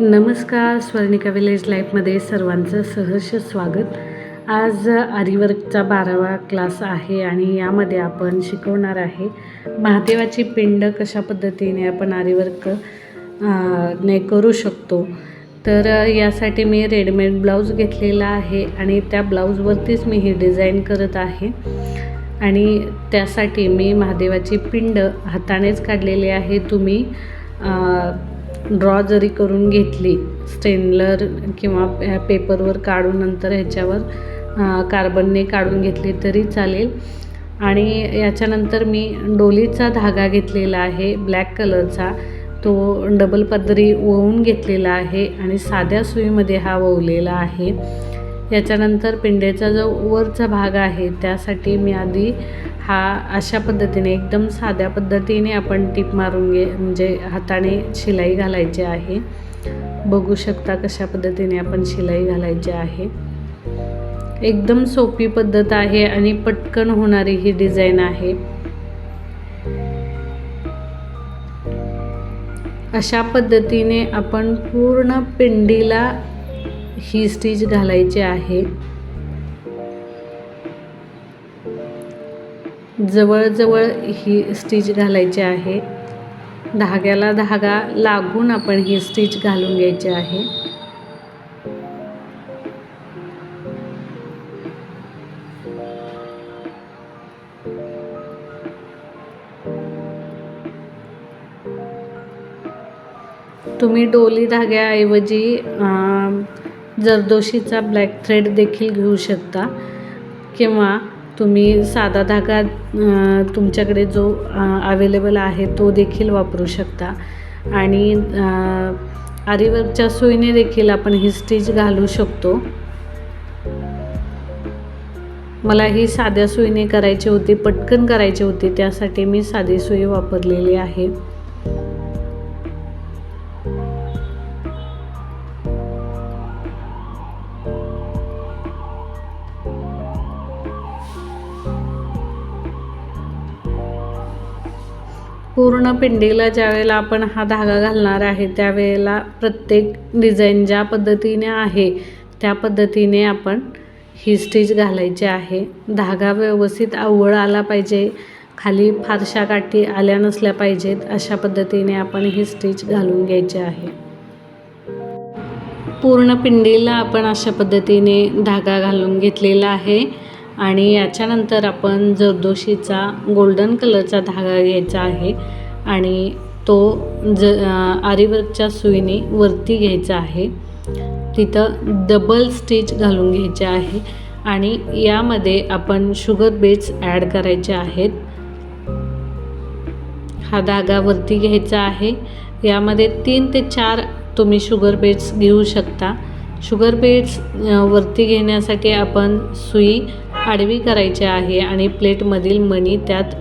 नमस्कार स्वर्णिका विलेज लाईफमध्ये सर्वांचं सहर्ष स्वागत. आज आरीवर्कचा बारावा क्लास आहे आणि यामध्ये आपण शिकवणार आहे महादेवाची पिंड कशा पद्धतीने आपण आरीवर्क ने करू शकतो. तर यासाठी मी रेडीमेड ब्लाऊज घेतलेला आहे आणि त्या ब्लाऊजवरतीच मी ही डिझाईन करत आहे. आणि त्यासाठी मी महादेवाची पिंड हातानेच काढलेली आहे. तुम्ही ड्रॉ जरी करून घेतली स्टेनलर किंवा पेपरवर काढून नंतर ह्याच्यावर कार्बनने काढून घेतली तरी चालेल. आणि याच्यानंतर मी डोलीचा धागा घेतलेला आहे ब्लॅक कलरचा तो डबल पदरी ओवून घेतलेला आहे आणि साध्या सुईमध्ये हा ओवलेला आहे. याच्यानंतर पिंडेचा जो वरचा भाग आहे त्यासाठी मी आधी हा अशा पद्धतीने एकदम साध्या पद्धतीने आपण टीप मारून घे म्हणजे हाताने शिलाई घालायची आहे. बघू शकता कशा पद्धतीने आपण शिलाई घालायची आहे. एकदम सोपी पद्धत आहे आणि पटकन होणारी ही डिझाईन आहे. अशा पद्धतीने आपण पूर्ण पिंडीला ही स्टिच घालायची आहे. जवळजवळ ही स्टिच घालायची आहे. धाग्याला धागा लागून आपण ही स्टिच घालून घ्यायची आहे. तुम्ही डोली धाग्याऐवजी जरदोशीचा ब्लॅक थ्रेड देखील घेऊ शकता. किंवा तुम्ही साधा धागा तुमच्याकडे जो अवेलेबल आहे तो देखील वापरू शकता. आणि आरीवर्कच्या सुईने देखील आपण ही स्टिच घालू शकतो. मला ही साध्या सुईने करायची होती पटकन करायची होती त्यासाठी मी साधी सुई वापरलेली आहे. पूर्ण पिंडीला ज्यावेळेला आपण हा धागा घालणार आहे त्यावेळेला प्रत्येक डिझाईन ज्या पद्धतीने आहे त्या पद्धतीने आपण ही स्टिच घालायची आहे. धागा व्यवस्थित आवळ आला पाहिजे खाली फारशा काठी आल्या नसल्या पाहिजेत अशा पद्धतीने आपण ही स्टिच घालून घ्यायची आहे. पूर्ण पिंडीला आपण अशा पद्धतीने धागा घालून घेतलेला आहे. आणि याच्यानंतर आपण जरदोशीचा गोल्डन कलरचा धागा घ्यायचा आहे आणि तो ज आरीवर्कच्या सुईने वरती घ्यायचा आहे. तिथं डबल स्टिच घालून घ्यायचे आहे आणि यामध्ये आपण शुगर बीट्स ॲड करायचे आहेत. हा धागा वरती घ्यायचा आहे. यामध्ये तीन ते चार तुम्ही शुगर बीट्स घेऊ शकता. शुगर बीट्स वरती घेण्यासाठी आपण सुई आडवी करायची आहे आणि प्लेटमधील मणी त्यात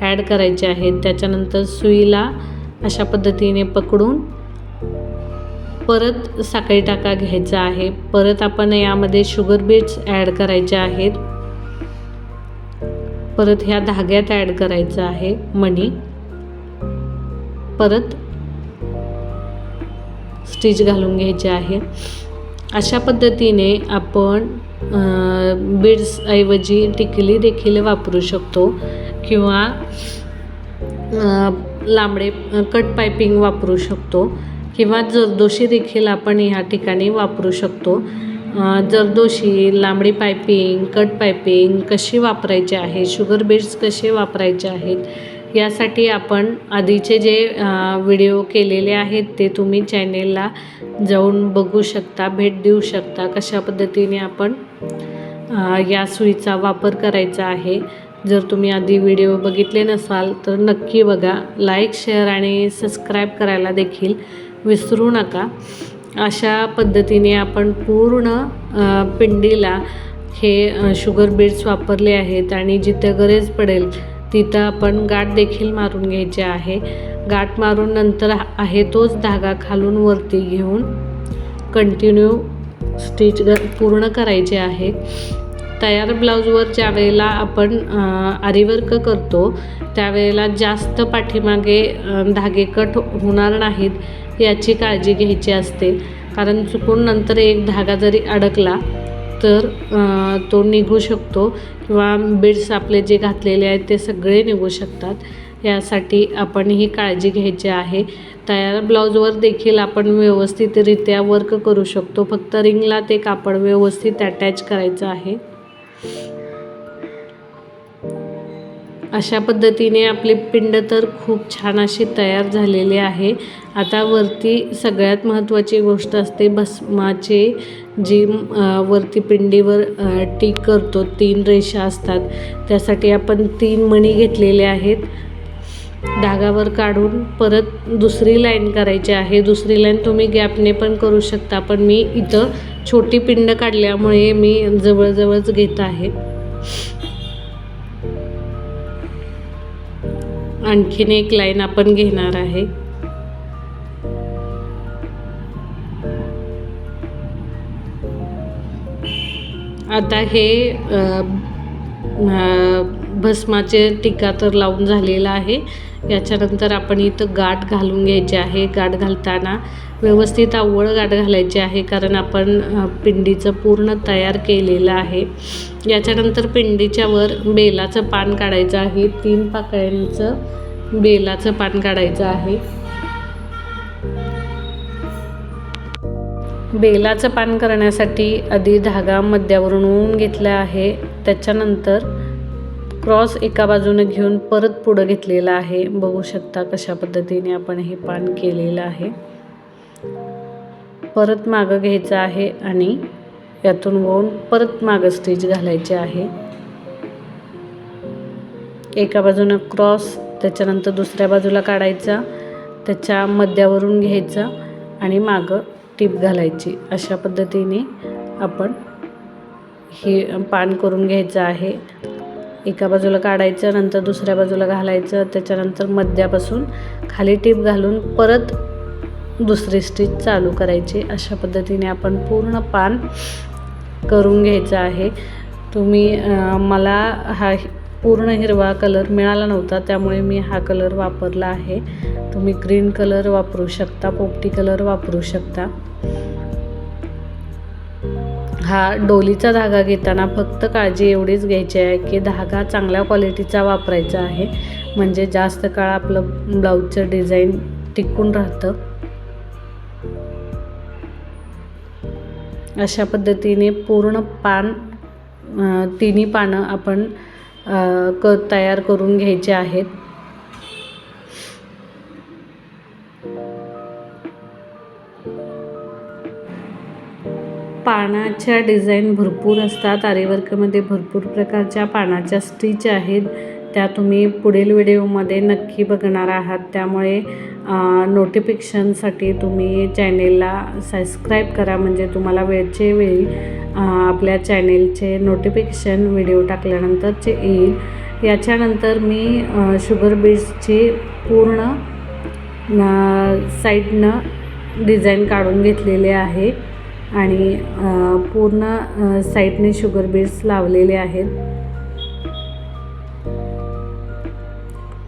ॲड करायचे आहेत त्याच्यानंतर सुईला अशा पद्धतीने पकडून परत साखळी टाका घ्यायचा आहे. परत आपण यामध्ये शुगर बीट्स ॲड करायचे आहेत. परत ह्या धाग्यात ॲड करायचं आहे मणी. परत स्टिच घालून घ्यायचे आहे. अशा पद्धतीने आपण बीड्सऐवजी टिकली देखील वापरू शकतो. किंवा लांबडे कट पायपिंग वापरू शकतो. किंवा जरदोशी देखील आपण ह्या ठिकाणी वापरू शकतो. जरदोशी लांबडी पायपिंग कट पायपिंग कशी वापरायची आहे? शुगर बीड्स कसे वापरायचे आहेत? यासाठी आपण आधीचे जे व्हिडिओ केलेले आहेत ते तुम्ही चॅनेलला जाऊन बघू शकता भेट देऊ शकता कशा पद्धतीने आपण या सुईचा वापर करायचा आहे. जर तुम्ही आधी व्हिडिओ बघितले नसाल तर नक्की बघा. लाईक शेअर आणि सबस्क्राईब करायला देखील विसरू नका. अशा पद्धतीने आपण पूर्ण पिंडीला हे शुगर बीड्स वापरले आहेत आणि जिथे गरज पडेल तिथं आपण गाठ देखील मारून घ्यायचे आहे. गाठ मारून नंतर आहे तोच धागा खालून वरती घेऊन कंटिन्यू स्टिच पूर्ण करायचे आहे. तयार ब्लाऊजवर ज्या वेळेला आपण आरीवर्क करतो त्यावेळेला जास्त पाठीमागे धागे कट होणार नाहीत याची काळजी घ्यायची असते. कारण चुकून नंतर एक धागा जरी अडकला तर तो निघू शकतो किंवा बिड्स आपले जे घातलेले आहेत ते सगळे निघू शकतात. यासाठी आपण ही काळजी घ्यायची आहे. तयार ब्लाऊजवर देखील आपण व्यवस्थितरित्या वर्क करू शकतो. फक्त रिंगला ते कापड व्यवस्थित अटॅच करायचं आहे. अशा पद्धतीने आपली पिंड तर खूप छान अशी तयार झालेली आहे. आता वरती सगळ्यात महत्त्वाची गोष्ट असते भस्माचे जी वरती पिंडीवर टीक करतो तीन रेषा असतात. त्यासाठी आपण तीन मणी घेतलेले आहेत. धागावर काढून परत दुसरी लाईन करायची आहे. दुसरी लाईन तुम्ही गॅपने पण करू शकता पण मी इथं छोटी पिंड काढल्यामुळे मी जवळजवळच घेत आहे. आणखीन एक लाईन आपण घेणार आहे. आता हे भस्माचे टीका तर लावून झालेला आहे. याच्यानंतर आपण इथं गाठ घालून घ्यायचे आहे. गाठ घालताना व्यवस्थित आवळ गाठ घालायची आहे कारण आपण पिंडीचं पूर्ण तयार केलेलं आहे. याच्यानंतर पिंडीच्या वर बेलाचं पान काढायचं आहे. तीन पाकळ्यांचं बेलाचं पान काढायचं आहे. बेलाचं पान करण्यासाठी आधी धागा मध्यावरून ओवून घेतला आहे. त्याच्यानंतर क्रॉस एका बाजूने घेऊन परत पुढं घेतलेला आहे. बघू शकता कशा पद्धतीने आपण हे पान केलेलं आहे. परत मागं घ्यायचं आहे आणि यातून वळून परत मागं स्टिच घालायचे आहे. एका बाजूनं क्रॉस त्याच्यानंतर दुसऱ्या बाजूला काढायचा त्याच्या मध्यावरून घ्यायचा आणि मागं टीप घालायची. अशा पद्धतीने आपण हे पान करून घ्यायचं आहे. एका बाजूला काढायचं नंतर दुसऱ्या बाजूला घालायचं त्याच्यानंतर मध्यापासून खाली टीप घालून परत दुसरी स्टिच चालू करायची. अशा पद्धतीने आपण पूर्ण पान करून घ्यायचं आहे. तुम्ही मला हा पूर्ण हिरवा कलर मिळाला नव्हता त्यामुळे मी हा कलर वापरला आहे. तुम्ही ग्रीन कलर वापरू शकता पोपटी कलर वापरू शकता. हा डोलीचा धागा घेताना फक्त काळजी एवढीच घ्यायची आहे की धागा चांगल्या क्वालिटीचा वापरायचा आहे. म्हणजे जास्त काळ आपलं ब्लाऊजचं डिझाईन टिकून राहतं. अशा पद्धतीने पूर्ण पान तिन्ही पानं आपण क तयार करून घ्यायचे आहेत. पानाच्या डिझाईन भरपूर असतात. आरीवर्कमध्ये भरपूर प्रकारच्या पानाच्या स्टिच आहेत. त्या तुम्ही पुढील व्हिडिओमध्ये नक्की बघणार आहात. त्यामुळे नोटिफिकेशनसाठी तुम्ही चॅनेलला सबस्क्राईब करा. म्हणजे तुम्हाला वेळचे वेळी आपल्या चॅनेलचे नोटिफिकेशन व्हिडिओ टाकल्यानंतरचे येईल. याच्यानंतर मी शुगर बीट्सची पूर्ण साईडनं डिझाईन काढून घेतलेले आहे. आणि पूर्ण साईडने शुगर बीड्स लावलेले आहेत.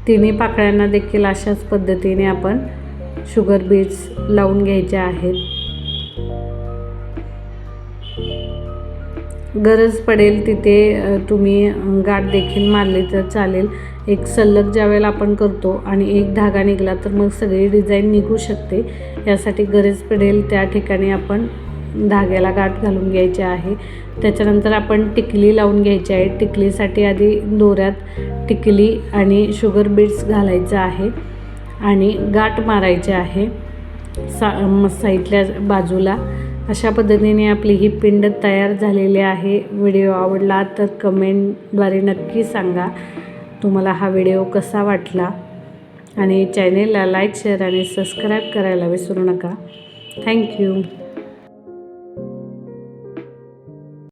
तिन्ही पाकळ्यांना देखील अशाच पद्धतीने आपण शुगर बीड्स लावून घ्यायचे आहेत. गरज पडेल तिथे तुम्ही गाठ देखील मारली तर चालेल. एक सलग ज्यावेळेला आपण करतो आणि एक धागा निघाला तर मग सगळी डिझाईन निघू शकते. यासाठी गरज पडेल त्या ठिकाणी आपण धाग्याला गाठ घालून घ्यायची आहे. त्याच्यानंतर आपण टिकली लावून घ्यायची आहे. टिकलीसाठी आधी दोऱ्यात टिकली आणि शुगर बीट्स घालायचं आहे आणि गाठ मारायची आहे. सा म साईडल्या बाजूला. अशा पद्धतीने आपली ही पिंड तयार झालेली आहे. व्हिडिओ आवडला तर कमेंटद्वारे नक्की सांगा. तुम्हाला हा व्हिडिओ कसा वाटला? आणि चॅनेलला लाईक शेअर आणि सबस्क्राईब करायला विसरू नका. थँक्यू